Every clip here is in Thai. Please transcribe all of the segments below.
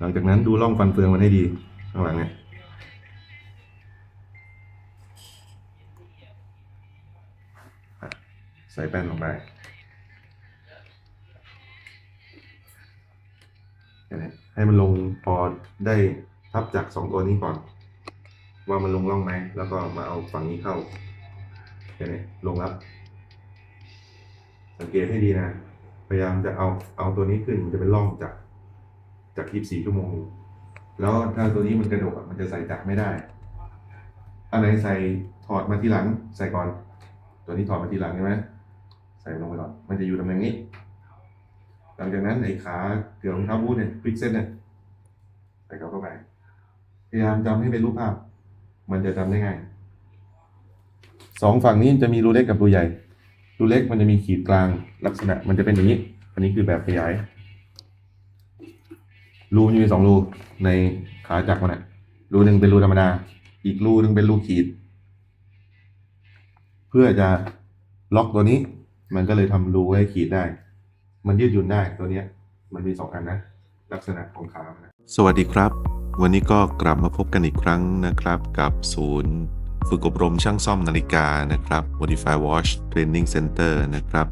หลังจากนั้นดูร่องฟันเฟืองมันให้ดีข้างหลังเนี่ยใส่แป้นลงไปให้มันลงพอได้ทับจากสองตัวนี้ก่อน ว่ามันลงร่องไหมแล้วก็มาเอาฝั่งนี้เข้าแค่นี้ลงแล้วสังเกตให้ดีนะ พยายามจะเอาเอาตัวนี้ขึ้นมันจะเป็นร่องจาก จาก24ชั่วโมง แล้วถ้าตัวนี้มันกระดกมันจะใส่จักรไม่ได้ อันไหนใส่ถอดมาทีหลัง ใส่ก่อน ตัวนี้ถอดมาทีหลังใช่ไหมใส่ลงไปก่อนมันจะอยู่ตำแหน่งนี้ หลังจากนั้นไอ้ขาเกลือรองเท้าบูทเนี่ยพลิกเส้นเนี่ยใส่เข้าเข้าไปพยายามจำให้เป็นรูปภาพ มันจะจำได้ง่ายสองฝั่งนี้จะมีรูเล็กกับรูใหญ่ รูเล็กมันจะมีขีดกลางลักษณะ มันจะเป็นอย่างนี้ อันนี้คือแบบขยาย รูมันจะมีสองรูในขาจักรมันอะรูหนึ่งเป็นรูธรรมดา อีกรูหนึ่งเป็นรูขีด เพื่อจะล็อกตัวนี้ มันก็เลยทำรูให้ขีดได้ มันยืดหยุ่นได้ตัวเนี้ย มันมีสองอันนะ ลักษณะของขามันนะสวัสดีครับ วันนี้ก็กลับมาพบกันอีกครั้งนะครับ กับศูนย์ ฝึกอบรมช่างซ่อมนาฬิกานะครับ Modify Watch Training Center นะครับ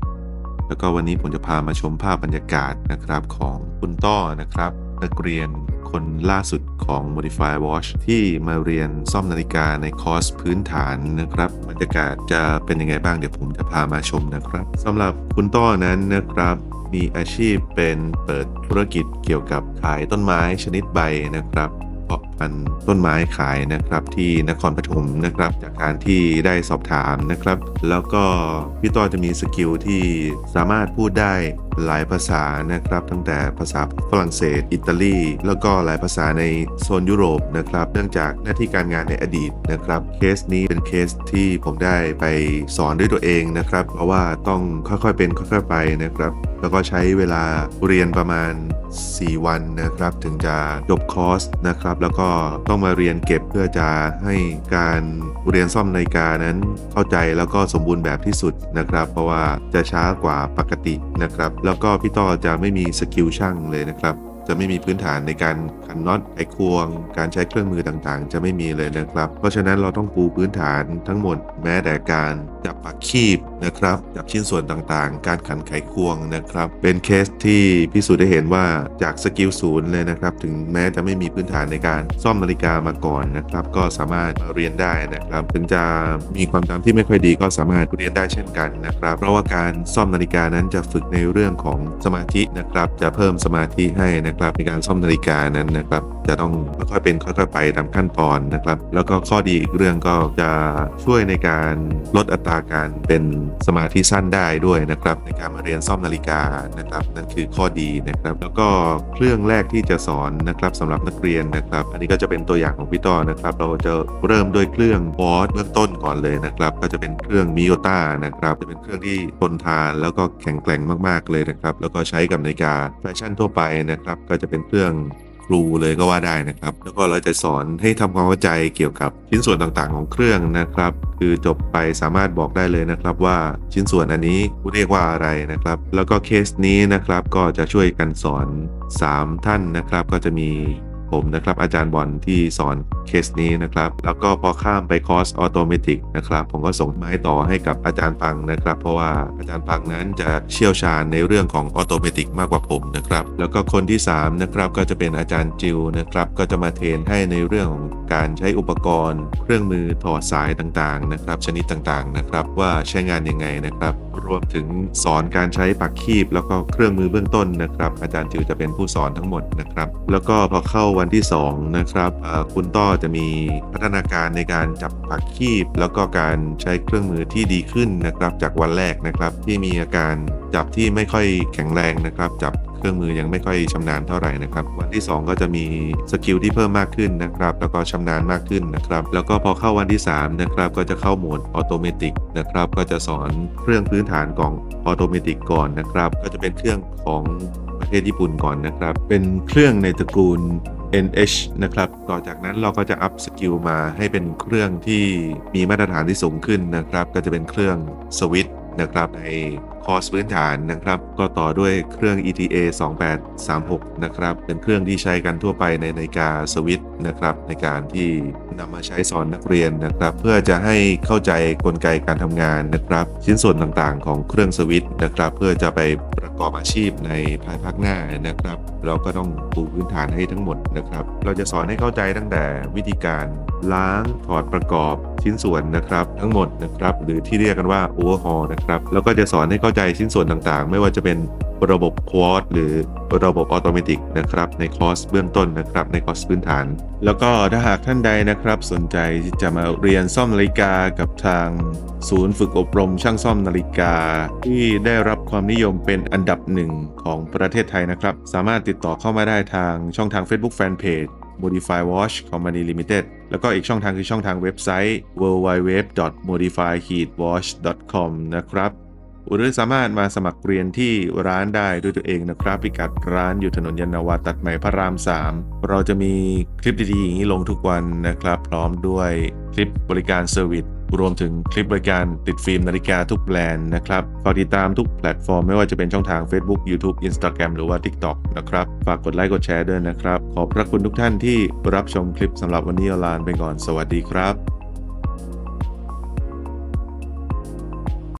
แล้วก็วันนี้ผมจะพามาชมภาพบรรยากาศนะครับของคุณต้อนะครับ นักเรียนคนล่าสุดของ Modify Watch ที่มาเรียนซ่อมนาฬิกาในคอร์สพื้นฐานนะครับบรรยากาศจะเป็นยังไงบ้างเดี๋ยวผมจะพามาชมนะครับสำหรับคุณต้อนั้นนะครับมีอาชีพเป็นเปิดธุรกิจเกี่ยวกับขายต้นไม้ชนิดใบนะครับ เพาะพันธุ์ต้นไม้ขายนะครับที่นครปฐมนะครับ จากการที่ได้สอบถามนะครับ แล้วก็พี่ต้อจะมีสกิลที่สามารถพูดได้หลายภาษานะครับ ตั้งแต่ภาษาฝรั่งเศส อิตาลี แล้วก็หลายภาษาในโซนยุโรปนะครับ เนื่องจากหน้าที่การงานในอดีตนะครับ เคสนี้เป็นเคสที่ผมได้ไปสอนด้วยตัวเองนะครับ เพราะว่าต้องค่อยๆเป็นค่อยๆไปนะครับ แล้วก็ใช้เวลาเรียนประมาณ 4 วันนะครับ ถึงจะจบคอร์สนะครับ แล้วก็ต้องมาเรียนเก็บเพื่อจะให้การเรียนซ่อมนาฬิกานั้นเข้าใจแล้วก็สมบูรณ์แบบที่สุดนะครับ เพราะว่าจะช้ากว่าปกตินะครับ แล้วก็พี่ต้อจะไม่มีสกิลช่างเลยนะครับ จะไม่มีพื้นฐานในการขันน็อตไขควง การใช้เครื่องมือต่างๆ จะไม่มีเลยนะครับ เพราะฉะนั้นเราต้องปูพื้นฐานทั้งหมดแม้แต่การจับปักคีบนะครับจับชิ้นส่วนต่างๆ การขันไขควงนะครับ เป็นเคสที่พิสูจน์ได้เห็นว่าจากสกิลศูนย์เลยนะครับ ถึงแม้จะไม่มีพื้นฐานในการซ่อมนาฬิกามาก่อนนะครับ ก็สามารถมาเรียนได้นะครับ ถึงจะมีความจำที่ไม่ค่อยดีก็สามารถเรียนได้เช่นกันนะครับ เพราะว่าการซ่อมนาฬิกานั้นจะฝึกในเรื่องของสมาธินะครับ จะเพิ่มสมาธิให้นะครับในการซ่อมนาฬิกานั้นนะครับจะต้องค่อยๆเป็นค่อยๆไปตามขั้นตอนนะครับ แล้วก็ข้อดีอีกเรื่องก็จะช่วยในการลดอัตราการเป็นสมาธิสั้นได้ด้วยนะครับ ในการมาเรียนซ่อมนาฬิกานะครับ นั่นคือข้อดีนะครับ แล้วก็เครื่องแรกที่จะสอนนะครับสำหรับนักเรียนนะครับ อันนี้ก็จะเป็นตัวอย่างของพี่ต้อนะครับ เราจะเริ่มด้วยเครื่องบอสเบื้องต้นก่อนเลยนะครับ ก็จะเป็นเครื่องมิโอต้านะครับ จะเป็นเครื่องที่ทนทานแล้วก็แข็งแกร่งมากๆเลยนะครับ แล้วก็ใช้กับนาฬิกาแฟชั่นทั่วไปนะครับก็จะเป็นเครื่องครูเลยก็ว่าได้นะครับ แล้วก็เราจะสอนให้ทำความเข้าใจเกี่ยวกับชิ้นส่วนต่างๆของเครื่องนะครับ คือจบไปสามารถบอกได้เลยนะครับว่าชิ้นส่วนอันนี้เรียกว่าอะไรนะครับ แล้วก็เคสนี้นะครับก็จะช่วยกันสอน 3 ท่านนะครับ ก็จะมี ผมนะครับอาจารย์บอลที่สอนเคสนี้นะครับ แล้วก็พอข้ามไปคอร์สออโตเมติกนะครับ ผมก็ส่งไม้ต่อให้กับอาจารย์ปังนะครับ เพราะว่าอาจารย์ปังนั้นจะเชี่ยวชาญในเรื่องของออโตเมติกมากกว่าผมนะครับ แล้วก็คนที่3นะครับก็จะเป็นอาจารย์จิวนะครับ ก็จะมาเทรนให้ในเรื่องของการใช้อุปกรณ์ เครื่องมือถอดสายต่างๆนะครับ ชนิดต่างๆนะครับ ว่าใช้งานยังไงนะครับ รวมถึงสอนการใช้ปักคีบ แล้วก็เครื่องมือเบื้องต้นนะครับ อาจารย์จิวจะเป็นผู้สอนทั้งหมดนะครับ แล้วก็พอเข้าวันที่ 2 นะครับคุณต้อจะมีพัฒนาการในการจับปักคีบ แล้วก็การใช้เครื่องมือที่ดีขึ้นนะครับ จากวันแรกนะครับ ที่มีอาการจับที่ไม่ค่อยแข็งแรงนะครับ จับเครื่องมือยังไม่ค่อยชำนาญเท่าไหร่นะครับ วันที่ 2 ก็จะมีสกิลที่เพิ่มมากขึ้นนะครับ แล้วก็ชำนาญมากขึ้นนะครับ แล้วก็พอเข้าวันที่3นะครับก็จะเข้าโหมดออโตเมติกนะครับ ก็จะสอนเครื่องพื้นฐานของออโตเมติกก่อนนะครับ ก็จะเป็นเครื่องของประเทศญี่ปุ่นก่อนนะครับ เป็นเครื่องในตระกูล NH นะครับ ต่อจากนั้นเราก็จะอัพสกิลมาให้เป็นเครื่องที่มีมาตรฐานที่สูงขึ้นนะครับ ก็จะเป็นเครื่องสวิตช์นะครับในคอร์สพื้นฐานนะครับ ก็ต่อด้วยเครื่อง ETA 2836 นะครับ เป็นเครื่องที่ใช้กันทั่วไปในนาฬิกาสวิตช์นะครับ ในการที่นำมาใช้สอนนักเรียนนะครับ เพื่อจะให้เข้าใจกลไกการทำงานนะครับ ชิ้นส่วนต่างๆ ของเครื่องสวิตช์นะครับ เพื่อจะไปประกอบอาชีพในภายภาคหน้านะครับ เราก็ต้องปูพื้นฐานให้ทั้งหมดนะครับ เราจะสอนให้เข้าใจตั้งแต่วิธีการล้างถอดประกอบชิ้นส่วนนะครับ ทั้งหมดนะครับ หรือที่เรียกกันว่า overhaul นะครับ แล้วก็จะสอนให้เข้าาใจชิ้นส่วนต่างๆ ไม่ว่าจะเป็นระบบควอดหรือระบบออโตเมติกนะครับในคอร์สเบื้องต้นนะครับในคอร์สพื้นฐาน แล้วก็ถ้าหากท่านใดนะครับ สนใจที่จะมาเรียนซ่อมนาฬิกากับทางศูนย์ฝึกอบรมช่างซ่อมนาฬิกา ที่ได้รับความนิยมเป็นอันดับหนึ่งของประเทศไทยนะครับ สามารถติดต่อเข้ามาได้ทางช่องทาง Facebook Fanpage Modify Watch Company Limited แล้วก็อีกช่องทางคือช่องทางเว็บไซต์ www.modify-watch.com นะครับ หรือสามารถมาสมัครเรียนที่ร้านได้ด้วยตัวเองนะครับ พิกัดร้านอยู่ถนนยานาวาตัดใหม่พระราม 3 เราจะมีคลิปดีๆอย่างนี้ลงทุกวันนะครับ พร้อมด้วยคลิปบริการเซอร์วิสรวมถึงคลิปบริการติดฟิล์มนาฬิกาทุกแบรนด์นะครับฝากติดตามทุกแพลตฟอร์มไม่ว่าจะเป็นช่องทาง Facebook YouTube Instagram หรือว่า TikTok นะครับ ฝากกดไลค์กดแชร์ด้วยนะครับ ขอบพระคุณทุกท่านที่รับชมคลิปสำหรับวันนี้ลาไปก่อนสวัสดีครับ